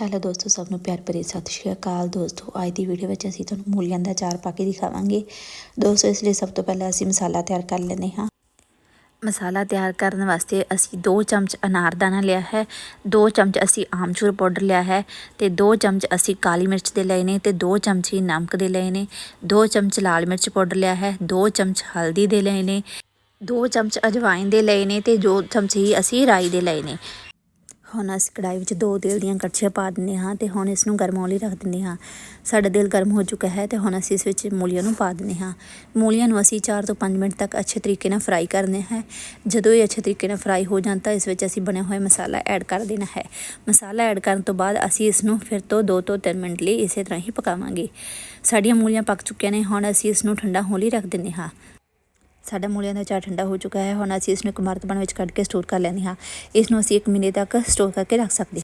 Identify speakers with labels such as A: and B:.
A: Hello ਦੋਸਤੋ, ਸਭ ਨੂੰ ਪਿਆਰ ਭਰੀ ਸਤਿ ਸ਼੍ਰੀ ਅਕਾਲ। ਦੋਸਤੋ, ਅੱਜ ਦੀ ਵੀਡੀਓ ਵਿੱਚ ਅਸੀਂ ਤੁਹਾਨੂੰ ਮੂਲੀਆਂ ਦਾ ਅਚਾਰ ਪਾ ਕੇ ਦਿਖਾਵਾਂਗੇ। ਦੋਸਤੋ, ਇਸ ਲਈ ਸਭ ਤੋਂ ਪਹਿਲਾਂ ਅਸੀਂ ਮਸਾਲਾ ਤਿਆਰ ਕਰ ਲੈਂਦੇ ਹਾਂ। ਮਸਾਲਾ ਤਿਆਰ ਕਰਨ ਵਾਸਤੇ ਅਸੀਂ 2 ਚਮਚ ਅਨਾਰਦਾਨਾ ਲਿਆ ਹੈ 2 ਚਮਚ ਅਸੀਂ ਆਮਚੂਰ ਪਾਊਡਰ ਲਿਆ ਹੈ ਤੇ 2 ਚਮਚ ਅਸੀਂ ਕਾਲੀ ਮਿਰਚ ਦੇ ਲਏ ਨੇ ਤੇ 2 ਚਮਚ ਹੀ ਨਮਕ ਦੇ ਲਏ ਨੇ। 2 ਚਮਚ ਲਾਲ ਮਿਰਚ ਪਾਊਡਰ ਲਿਆ ਹੈ 2 ਚਮਚ ਹਲਦੀ ਦੇ ਲਏ ਨੇ 2 ਚਮਚ ਅਜਵਾਇਨ ਦੇ ਲਏ ਨੇ ਤੇ 2 ਚਮਚ ਹੀ ਅਸੀਂ ਰਾਈ ਦੇ ਲਏ ਨੇ। ਹੁਣ ਅਸੀਂ ਕੜਾਈ ਵਿੱਚ ਦੋ ਤੇਲ ਦੀਆਂ ਕੜਛੀਆਂ ਪਾ ਦਿੰਦੇ ਹਾਂ ਤੇ ਹੁਣ ਇਸ ਨੂੰ ਗਰਮਾਉਣ ਲਈ ਰੱਖ ਦਿੰਦੇ ਹਾਂ। ਸਾਡਾ ਤੇਲ ਗਰਮ ਹੋ ਚੁੱਕਾ ਹੈ ਤੇ ਹੁਣ ਅਸੀਂ ਇਸ ਵਿੱਚ ਮੂਲੀਆਂ ਨੂੰ ਪਾ ਦਿੰਦੇ ਹਾਂ। ਮੂਲੀਆਂ ਨੂੰ ਅਸੀਂ 4 ਤੋਂ 5 ਮਿੰਟ ਤੱਕ ਅੱਛੇ ਤਰੀਕੇ ਨਾਲ ਫਰਾਈ ਕਰਨੇ ਹੈ। ਜਦੋਂ ਇਹ ਅੱਛੇ ਤਰੀਕੇ ਨਾਲ ਫਰਾਈ ਹੋ ਜਾਣ ਤਾਂ ਇਸ ਵਿੱਚ ਅਸੀਂ ਬਣਿਆ ਹੋਇਆ ਮਸਾਲਾ ਐਡ ਕਰ ਦੇਣਾ ਹੈ। ਮਸਾਲਾ ਐਡ ਕਰਨ ਤੋਂ ਬਾਅਦ ਅਸੀਂ ਇਸ ਨੂੰ ਫਿਰ ਤੋਂ 2 ਤੋਂ 3 ਮਿੰਟ ਲਈ ਇਸੇ ਤਰ੍ਹਾਂ ਹੀ ਪਕਾਵਾਂਗੇ। ਸਾਡੀਆਂ ਮੂਲੀਆਂ ਪੱਕ ਚੁੱਕੀਆਂ ਨੇ, ਹੁਣ ਅਸੀਂ ਇਸ ਨੂੰ ਠੰਡਾ ਹੋਣ ਲਈ ਰੱਖ ਦਿੰਦੇ ਹਾਂ। ਸਾਡਾ ਮੂਲੀਆਂ ਦਾ ਚਾਰ ਠੰਡਾ ਹੋ ਚੁੱਕਾ ਹੈ। ਹੁਣ ਅਸੀਂ ਇਸ ਨੂੰ ਇੱਕ ਮਰਤਬਾਨ ਵਿੱਚ ਕੱਢ ਕੇ ਸਟੋਰ ਕਰ ਲੈਂਦੇ ਹਾਂ। ਇਸ ਨੂੰ ਅਸੀਂ 1 ਮਹੀਨੇ ਤੱਕ ਸਟੋਰ ਕਰਕੇ ਰੱਖ ਸਕਦੇ